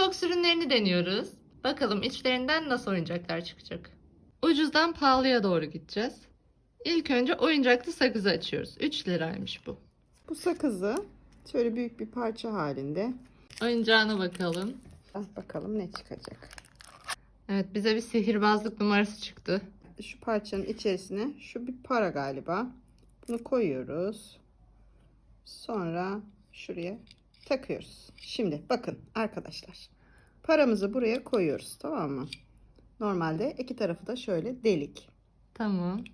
Box ürünlerini deniyoruz. Bakalım içlerinden nasıl oyuncaklar çıkacak. Ucuzdan pahalıya doğru gideceğiz. İlk önce oyuncaklı sakızı açıyoruz. 3 liraymış bu. Bu sakızı şöyle büyük bir parça halinde. Oyuncağına bakalım. Ah, bakalım ne çıkacak. Evet bize bir sihirbazlık numarası çıktı. Şu parçanın içerisine şu bir para galiba. Bunu koyuyoruz. Sonra şuraya takıyoruz. Şimdi bakın arkadaşlar. Paramızı buraya koyuyoruz tamam mı? Normalde iki tarafı da şöyle delik. Tamam.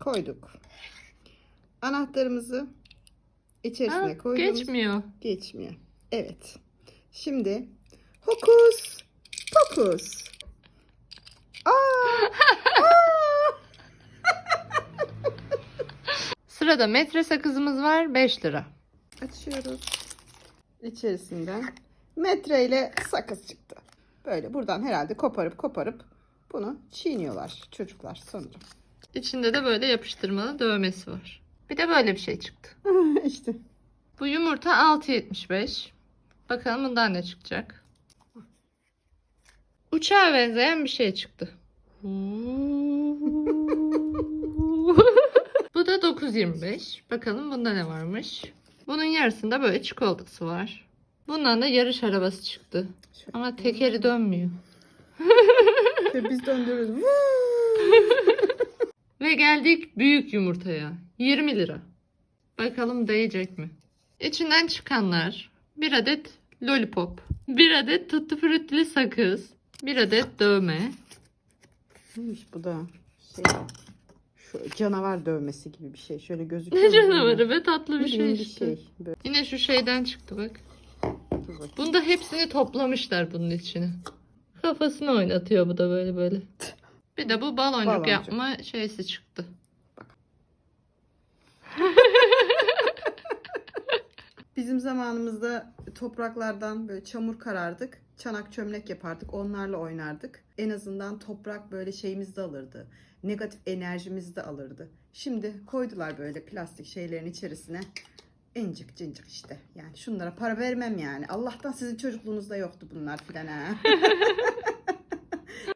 Koyduk. Anahtarımızı içerisine Aa, koyduğumuz geçmiyor. geçmiyor. Evet. Şimdi hokus pokus. Aa! Sırada metre sakızımız var 5 lira. Açıyoruz. İçerisinden metreyle sakız çıktı. Böyle buradan herhalde koparıp koparıp bunu çiğniyorlar çocuklar sanırım. İçinde de böyle yapıştırmalı dövmesi var. Bir de böyle bir şey çıktı. işte Bu yumurta 6.75. Bakalım bundan ne çıkacak. Uçağa benzeyen bir şey çıktı. Bu da 9.25. Bakalım bunda ne varmış. Bunun yarısında böyle çikolatası var. Bundan da yarış arabası çıktı. Şöyle. Ama tekeri dönmüyor. Biz döndürürüz. Ve geldik büyük yumurtaya. 20 lira. Bakalım değecek mi? İçinden çıkanlar. Bir adet lollipop. Bir adet tutti fruttili sakız. Bir adet dövme. Neymiş bu da? Şey, canavar dövmesi gibi bir şey. Şöyle gözüküyor. Ne canavarı be tatlı bir şey işte. bir şey. Böyle, Yine şu şeyden çıktı bak. Bunda hepsini toplamışlar bunun içine. Kafasını oynatıyor bu da böyle böyle. Bir de bu baloncuk, Baloncuk. yapma şeysi çıktı. Bizim zamanımızda topraklardan böyle çamur karardık. Çanak çömlek yapardık. Onlarla oynardık. En azından toprak böyle şeyimizi de alırdı. Negatif enerjimizi de alırdı. Şimdi koydular böyle plastik şeylerin içerisine. İncik cincik işte. Yani şunlara para vermem yani. Allah'tan sizin çocukluğunuzda yoktu bunlar filan ha.